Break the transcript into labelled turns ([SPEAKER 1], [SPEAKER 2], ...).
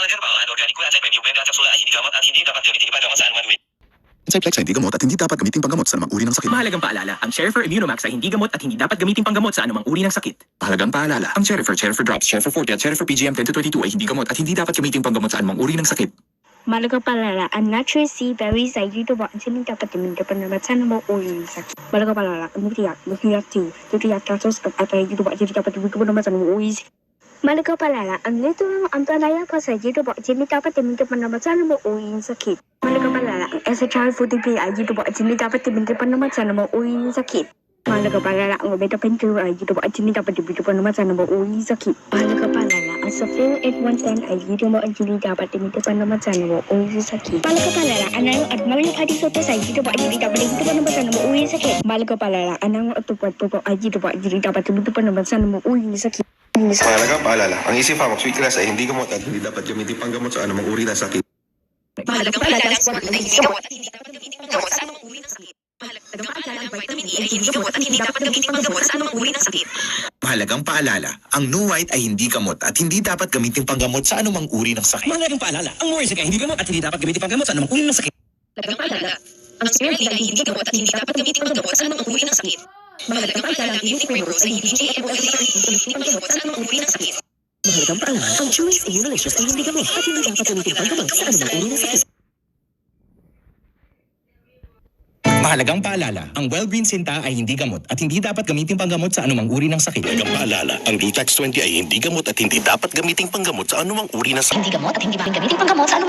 [SPEAKER 1] mahalaga na ang organiko at premium at kapsula ay hindi gamot at hindi dapat gamitin ipagamat sa anuman way.
[SPEAKER 2] Anti-flex ay hindi gamot at hindi dapat gamitin panggamot sa anumang uri ng sakit.
[SPEAKER 3] Mahalagang paalala, ang Sherifer Immunomax ay hindi gamot at hindi dapat gamitin panggamot sa anumang uri ng sakit.
[SPEAKER 2] Mahalagang paalala, ang Cherryfer, Cherryfer Drops, Cherryfer Forte at Cherryfer PGM 10 to 22 ay hindi gamot at hindi dapat gamitin panggamot sa anumang uri ng sakit.
[SPEAKER 4] Malaga palala, ang natural sea berries ay dito ba ang sining dapat diminda pa naman sa namang uri ng sakit. Malaga palala, ang nutiyak, nutiyak 2, nutiyak tatos at at ay dito ba hindi dapat diminda pa naman sa namang uri ng sakit. Malaga palala, ang nito lang ang palaya pa sa dito ba hindi dapat diminda pa naman sa namang uri ng sakit. Malaga palala, ang essential food play ay dito ba hindi dapat diminda pa naman sa namang uri ng sakit. Malaga palala, ang beta pentur ay dito ba hindi dapat diminda pa naman sa namang uri ng sakit. Malaga palala, ang sa Phil 8110 ay dito mo ang hindi dapat diminda pa naman sa namang uri ng sakit. Malaga palala, anang at maling adisotes ay dito ba hindi dapat diminda pa naman sa namang uri ng sakit. Malaga palala, anang at tupad po ay dito ba hindi dapat diminda pa naman sa namang uri ng sakit.
[SPEAKER 5] Mahalaga paalala, ang Easy Famox Sweet Grass ay hindi gamot at hindi dapat gamitin panggamot sa anumang uri ng sakit.
[SPEAKER 6] Mahalagang paalala hindi gamot at hindi dapat gamitin panggamot sa anumang uri ng sakit. Mahalagang paalala ang vitamin E ay hindi gamot at hindi dapat gamitin panggamot sa anumang uri ng sakit.
[SPEAKER 7] Mahalagang paalala, ang New White ay hindi gamot at hindi dapat gamitin panggamot sa anumang uri ng sakit.
[SPEAKER 8] Mahalagang paalala, ang Morrison ay hindi gamot at hindi dapat gamitin panggamot sa anumang uri ng sakit.
[SPEAKER 6] Mahalagang paalala, ang Spirulina ay hindi gamot at hindi dapat gamitin panggamot sa anumang uri ng sakit. Mahalagang paalala, ang Elite Primrose ay hindi GMO at hindi dapat gamitin panggamot sa anumang uri ng sakit.
[SPEAKER 8] Mahalagang paalala, ang Chewy's Immunolicious ay hindi gamot at hindi dapat gamitin panggamot sa anumang uri ng sakit.
[SPEAKER 7] Mahalagang paalala, ang Well-Green Sinta ay hindi gamot at hindi dapat gamitin panggamot sa anumang uri ng sakit.
[SPEAKER 9] Mahalagang paalala, ang Glutax 20 ay hindi gamot at hindi dapat gamiting panggamot sa anumang uri ng sakit.
[SPEAKER 6] Hindi gamot at hindi dapat gamitin panggamot sa anumang